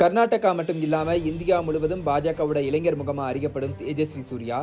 கர்நாடகா மட்டும் இல்லாமல் இந்தியா முழுவதும் பாஜகவோட இளைஞர் முகமாக அறியப்படும் தேஜஸ்வி சூர்யா.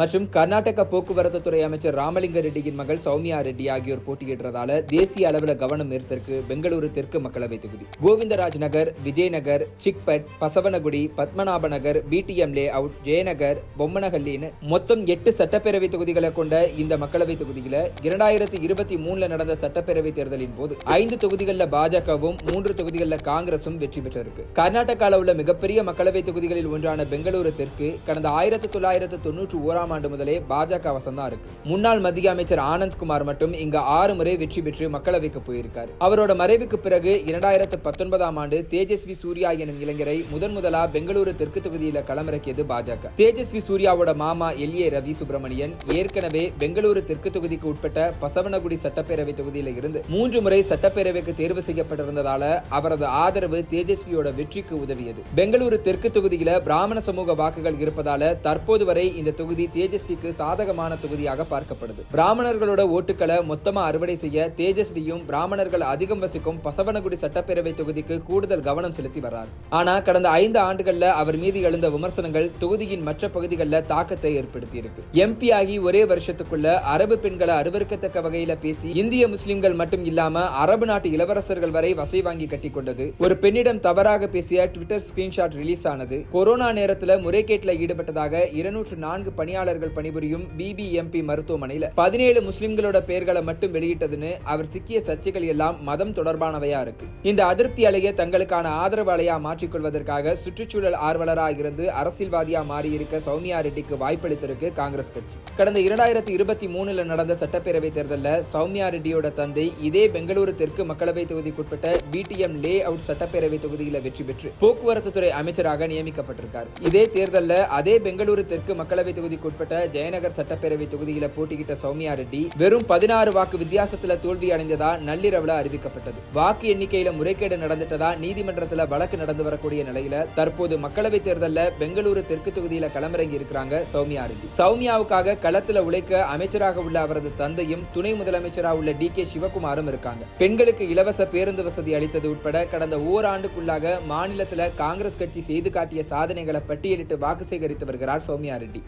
மற்றும் கர்நாடக போக்குவரத்து துறை அமைச்சர் ராமலிங்க ரெட்டியின் மகள் சௌமியா ரெட்டி ஆகியோர் போட்டியிடுறதால தேசிய அளவில் கவனம் ஈர்த்திருக்கு பெங்களூரு தெற்கு மக்களவை தொகுதி. Govindaraj Nagar Vijayanagar Chickpet Basavanagudi Padmanabha Nagar BTM layout Jayanagar பொம்மனஹள்ளின்னு மொத்தம் எட்டு சட்டப்பேரவை தொகுதிகளை கொண்ட இந்த மக்களவை தொகுதியில இரண்டாயிரத்தி இருபத்தி மூணுல நடந்த சட்டப்பேரவை தேர்தலின் போது ஐந்து தொகுதிகளில் பாஜகவும் மூன்று தொகுதிகளில் காங்கிரசும் வெற்றி பெற்றிருக்கு. கர்நாடகாவில் உள்ள மிகப்பெரிய மக்களவை தொகுதிகளில் ஒன்றான பெங்களூரு தெற்கு கடந்த ஆயிரத்தி தொள்ளாயிரத்து தொன்னூற்றி ஓராம் ஆண்டு முதலே பாஜக வசம் தான் இருக்கு. முன்னாள் மத்திய அமைச்சர் ஆனந்த்குமார் மட்டும் இங்க ஆறு முறை வெற்றி பெற்று மக்களவைக்கு போயிருக்காரு. அவரோட மறைவுக்கு பிறகு இரண்டாயிரத்து பத்தொன்பதாம் ஆண்டு தேஜஸ்வி சூர்யா எனும் இளைஞரை முதன் முதலா பெங்களூரு தெற்கு தொகுதியில களமிறக்கியது பாஜக. தேஜஸ்வி சூர்யாவோட மாமா எல் ஏ ரவி சுப்பிரமணியன் ஏற்கனவே பெங்களூரு தெற்கு தொகுதிக்கு உட்பட்ட பசவனகுடி சட்டப்பேரவை தொகுதியில இருந்து மூன்று முறை சட்டப்பேரவைக்கு தேர்வு செய்யப்பட்டிருந்ததால அவரது ஆதரவு தேஜஸ்வியோட வெற்றிக்கு உதவியது. பெங்களூரு தெற்கு தொகுதியில பிராமண சமூக வாக்குகள் இருப்பதால தற்போது வரை இந்த தொகுதி தேஜஸ்விக்கு சாதகமான தொகுதியாக பார்க்கப்படுது. பிராமணர்களோட ஓட்டுகளை மொத்தமா அறுவடை செய்ய தேஜஸ்வியும் பிராமணர்கள் அதிகம் வசிக்கும் பசவனகுடி சட்டப்பேரவை தொகுதிக்கு கூடுதல் கவனம் செலுத்தி வர்றார். ஆனா கடந்த ஐந்து ஆண்டுகள்ல அவர் மீது எழுந்த விமர்சனங்கள் தொகுதியின் மற்ற பகுதிகளில் தாக்கத்தை ஏற்படுத்தி இருக்கு எம்பி ஆகி ஒரே வருஷத்துக்குள்ள அரபு பெண்களை அருவருக்கத்தக்க வகையில பேசி இந்திய முஸ்லிம்கள் மட்டும் இல்லாம அரபு நாட்டு இளவரசர்கள் வரை வசை வாங்கி கட்டி கொண்டது. ஒரு பெண்ணிடம் தவறாக பேசிய ட்விட்டர் ஸ்கிரீன்ஷாட் ரிலீஸ் ஆனது. கொரோனா நேரத்துல முறைகேட்டில் ஈடுபட்டதாக இருநூற்று நான்கு பணியாளர் பணியாளர்கள் பணிபுரியும் பிபிஎம்பி மருத்துவமனையில் பதினேழு முஸ்லிம்களோட பெயர்களை மட்டும் வெளியிட்டதுன்னு அவர் சிக்கிய சர்ச்சைகள் எல்லாம் மதம் தொடர்பானவையா இருக்கு. இந்த அதிருப்தி அலையை தங்களுக்கான ஆதரவு அலையா மாற்றிக்கொள்வதற்காக சுற்றுச்சூழல் ஆர்வலராக இருந்து அரசியல்வாதியா மாறியிருக்க சௌமியா ரெட்டிக்கு வாய்ப்பளித்திருக்கு காங்கிரஸ் கட்சி. கடந்த இரண்டாயிரத்தி இருபத்தி மூணுல நடந்த சட்டப்பேரவை தேர்தலில் சௌமியா ரெட்டியோட தந்தை இதே பெங்களூரு தெற்கு மக்களவை தொகுதிக்குட்பட்ட பிடிஎம் லே அவுட் சட்டப்பேரவை தொகுதியில் வெற்றி பெற்று போக்குவரத்து துறை அமைச்சராக நியமிக்கப்பட்டிருக்கார். இதே தேர்தலில் அதே பெங்களூரு தெற்கு மக்களவை தொகுதிக்கு தொகுதிக்குட்பட்ட ஜெயநகர் சட்டப்பேரவை தொகுதியில போட்டியிட்ட சௌமியா ரெட்டி வெறும் பதினாறு வாக்கு வித்தியாசத்துல தோல்வி அடைந்ததா நள்ளிரவுல அறிவிக்கப்பட்டது. வாக்கு எண்ணிக்கையில முறைகேடு நடந்துட்டதா நீதிமன்றத்துல வழக்கு நடந்து வரக்கூடிய நிலையில தற்போது மக்களவை தேர்தலில் பெங்களூரு தெற்கு தொகுதியில களமிறங்கி இருக்கிறாங்க சௌமியா ரெட்டி. சௌமியாவுக்காக களத்துல உழைக்க அமைச்சராக உள்ள அவரது தந்தையும் துணை முதலமைச்சராக உள்ள டி கே சிவகுமாரும் இருக்காங்க. பெண்களுக்கு இலவச பேருந்து வசதி அளித்தது உட்பட கடந்த ஓராண்டுக்குள்ளாக மாநிலத்துல காங்கிரஸ் கட்சி செய்து காட்டிய சாதனைகளை பட்டியலிட்டு வாக்கு சேகரித்து வருகிறார் சௌமியா ரெட்டி.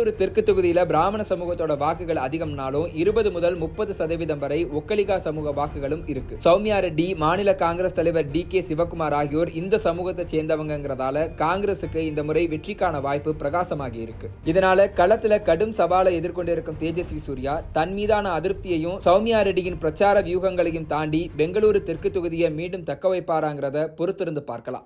பெங்களூரு தெற்கு தொகுதியில பிராமண சமூகத்தோட வாக்குகள் அதிகம்னாலும் இருபது முதல் முப்பது சதவீதம் வரை ஒக்கலிகா சமூக வாக்குகளும் இருக்கு. சௌமியா ரெட்டி மாநில காங்கிரஸ் தலைவர் டி கே சிவகுமார் ஆகியோர் இந்த சமூகத்தை சேர்ந்தவங்கிறதால காங்கிரசுக்கு இந்த முறை வெற்றிக்கான வாய்ப்பு பிரகாசமாகி இருக்கு. இதனால களத்துல கடும் சவாலை எதிர்கொண்டிருக்கும் தேஜஸ்வி சூர்யா தன் மீதான அதிருப்தியையும் சௌமியா ரெட்டியின் பிரச்சார வியூகங்களையும் தாண்டி பெங்களூரு தெற்கு தொகுதியை மீண்டும் தக்க வைப்பாராங்கிறத பொறுத்திருந்து பார்க்கலாம்.